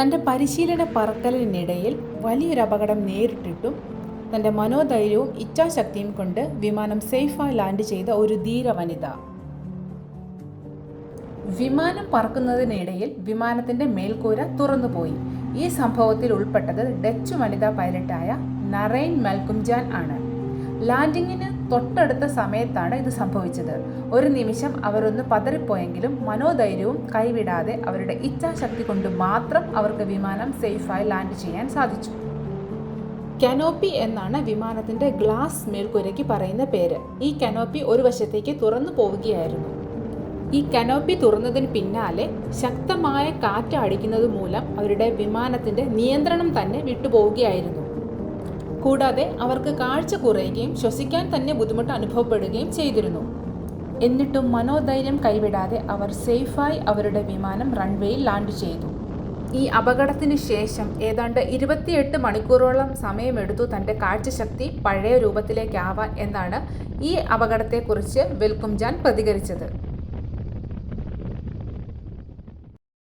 തന്റെ പരിശീലന പറക്കലിനിടയിൽ വലിയൊരു അപകടം നേരിട്ടിട്ടും തന്റെ മനോധൈര്യവും ഇച്ഛാശക്തിയും കൊണ്ട് വിമാനം സേഫായി ലാൻഡ് ചെയ്ത ഒരു ധീര വനിത വിമാനം പറക്കുന്നതിനിടയിൽ വിമാനത്തിന്റെ മേൽക്കൂര തുറന്നുപോയി. ഈ സംഭവത്തിൽ ഉൾപ്പെട്ടത് ഡച്ച് വനിതാ പൈലറ്റായ നറൈൻ മൽകുംജാൻ ആണ്. ലാൻഡിങ്ങിന് തൊട്ടടുത്ത സമയത്താണ് ഇത് സംഭവിച്ചത്. ഒരു നിമിഷം അവരൊന്ന് പതറിപ്പോയെങ്കിലും മനോധൈര്യവും കൈവിടാതെ അവരുടെ ഇച്ഛാശക്തി കൊണ്ട് മാത്രം അവർക്ക് വിമാനം സേഫായി ലാൻഡ് ചെയ്യാൻ സാധിച്ചു. കനോപ്പി എന്നാണ് വിമാനത്തിന്റെ ഗ്ലാസ് മേൽക്കുരയ്ക്ക് പറയുന്ന പേര്. ഈ കനോപ്പി ഒരു വശത്തേക്ക് തുറന്നു പോവുകയായിരുന്നു. ഈ കനോപ്പി തുറന്നതിന് പിന്നാലെ ശക്തമായ കാറ്റ് അടിക്കുന്നത് മൂലം അവരുടെ വിമാനത്തിന്റെ നിയന്ത്രണം തന്നെ വിട്ടുപോവുകയായിരുന്നു. കൂടാതെ അവർക്ക് കാഴ്ച കുറയുകയും ശ്വസിക്കാൻ തന്നെ ബുദ്ധിമുട്ട് അനുഭവപ്പെടുകയും ചെയ്തിരുന്നു. എന്നിട്ടും മനോധൈര്യം കൈവിടാതെ അവർ സേഫായി അവരുടെ വിമാനം റൺവേയിൽ ലാൻഡ് ചെയ്തു. ഈ അപകടത്തിന് ശേഷം ഏതാണ്ട് ഇരുപത്തിയെട്ട് മണിക്കൂറോളം സമയമെടുത്തു തന്റെ കാഴ്ചശക്തി പഴയ രൂപത്തിലേക്കാവാൻ എന്നാണ് ഈ അപകടത്തെക്കുറിച്ച് വെൽക്കുംജാൻ പ്രതികരിച്ചത്.